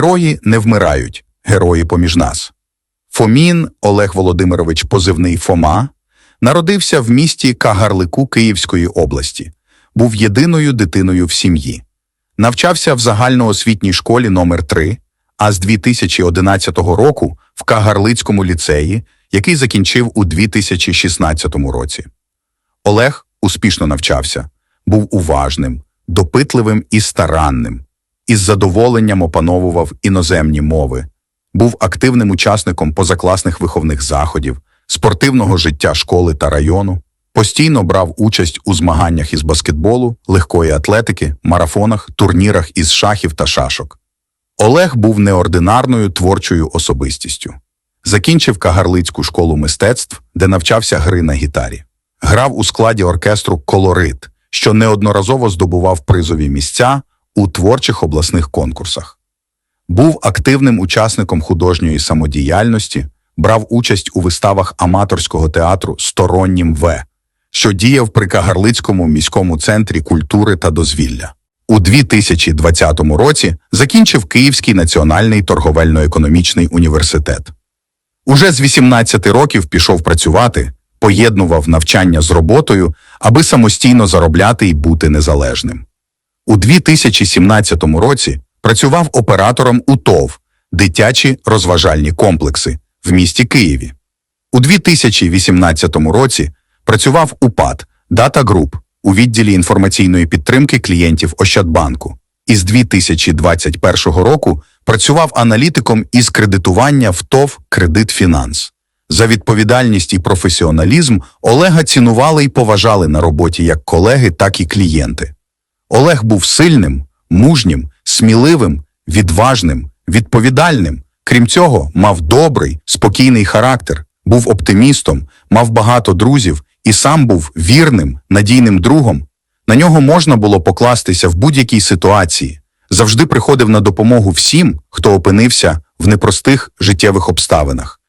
Герої не вмирають, герої поміж нас. Фомін Олег Володимирович позивний Фома народився в місті Кагарлику Київської області, був єдиною дитиною в сім'ї. Навчався в загальноосвітній школі номер 3 а з 2011 року в Кагарлицькому ліцеї, який закінчив у 2016 році. Олег успішно навчався, був уважним, допитливим і старанним, із задоволенням опановував іноземні мови, був активним учасником позакласних виховних заходів, спортивного життя школи та району, постійно брав участь у змаганнях із баскетболу, легкої атлетики, марафонах, турнірах із шахів та шашок. Олег був неординарною творчою особистістю. Закінчив Кагарлицьку школу мистецтв, де навчався гри на гітарі. Грав у складі оркестру Колорит, що неодноразово здобував призові місця у творчих обласних конкурсах. Був активним учасником художньої самодіяльності, брав участь у виставах аматорського театру Стороннім В, що діяв при Кагарлицькому міському центрі культури та дозвілля. У 2020 році закінчив Київський національний торговельно-економічний університет. Уже з 18 років пішов працювати, поєднував навчання з роботою, аби самостійно заробляти і бути незалежним. У 2017 році працював оператором у ТОВ дитячі розважальні комплекси в місті Києві. У 2018 році працював у ПАД Data Group у відділі інформаційної підтримки клієнтів Ощадбанку. Із 2021 року працював аналітиком із кредитування в ТОВ Кредит Фінанс. За відповідальність і професіоналізм Олега цінували і поважали на роботі як колеги, так і клієнти. Олег був сильним, мужнім, сміливим, відважним, відповідальним. Крім цього, мав добрий, спокійний характер, був оптимістом, мав багато друзів і сам був вірним, надійним другом. На нього можна було покластися в будь-якій ситуації, завжди приходив на допомогу всім, хто опинився в непростих життєвих обставинах.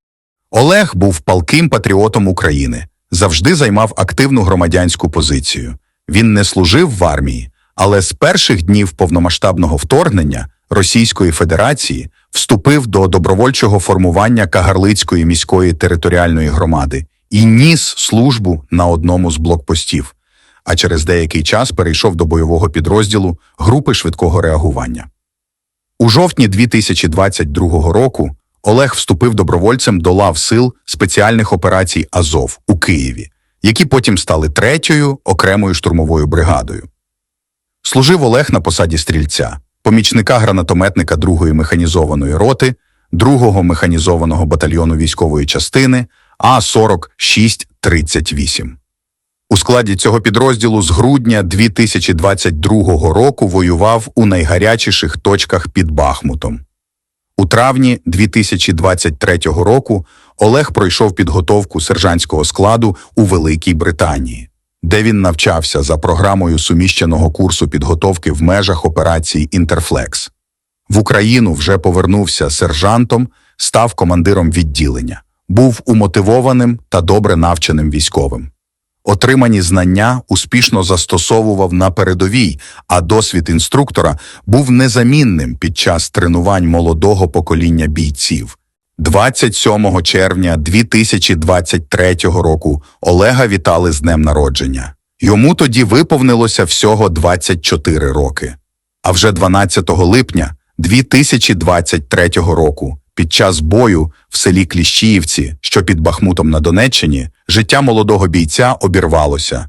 Олег був палким патріотом України, завжди займав активну громадянську позицію. Він не служив в армії, але з перших днів повномасштабного вторгнення Російської Федерації вступив до добровольчого формування Кагарлицької міської територіальної громади і ніс службу на одному з блокпостів, а через деякий час перейшов до бойового підрозділу групи швидкого реагування. У жовтні 2022 року Олег вступив добровольцем до лав сил спеціальних операцій Азов у Києві, які потім стали третьою окремою штурмовою бригадою. Служив Олег на посаді стрільця, помічника гранатометника 2-ї механізованої роти, 2-го механізованого батальйону військової частини А-4638. У складі цього підрозділу з грудня 2022 року воював у найгарячіших точках під Бахмутом. У травні 2023 року Олег пройшов підготовку сержантського складу у Великій Британії, де він навчався за програмою суміщеного курсу підготовки в межах операції Інтерфлекс. В Україну вже повернувся сержантом, став командиром відділення, був умотивованим та добре навченим військовим. Отримані знання успішно застосовував на передовій, а досвід інструктора був незамінним під час тренувань молодого покоління бійців. 27 червня 2023 року Олега вітали з днем народження. Йому тоді виповнилося всього 24 роки. А вже 12 липня 2023 року під час бою в селі Кліщіївці, що під Бахмутом на Донеччині, життя молодого бійця обірвалося.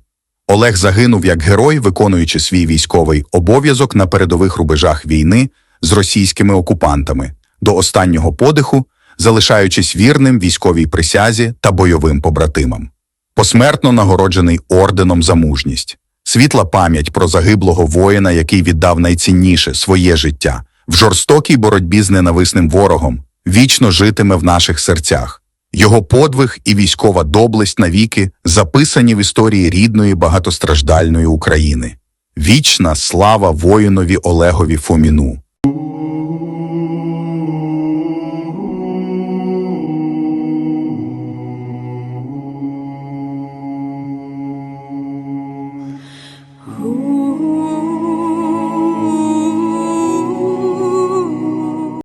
Олег загинув як герой, виконуючи свій військовий обов'язок на передових рубежах війни з російськими окупантами, до останнього подиху, залишаючись вірним військовій присязі та бойовим побратимам. Посмертно нагороджений орденом за мужність. Світла пам'ять про загиблого воїна, який віддав найцінніше своє життя в жорстокій боротьбі з ненависним ворогом, вічно житиме в наших серцях. Його подвиг і військова доблесть навіки записані в історії рідної багатостраждальної України. Вічна слава воїнові Олегові Фоміну.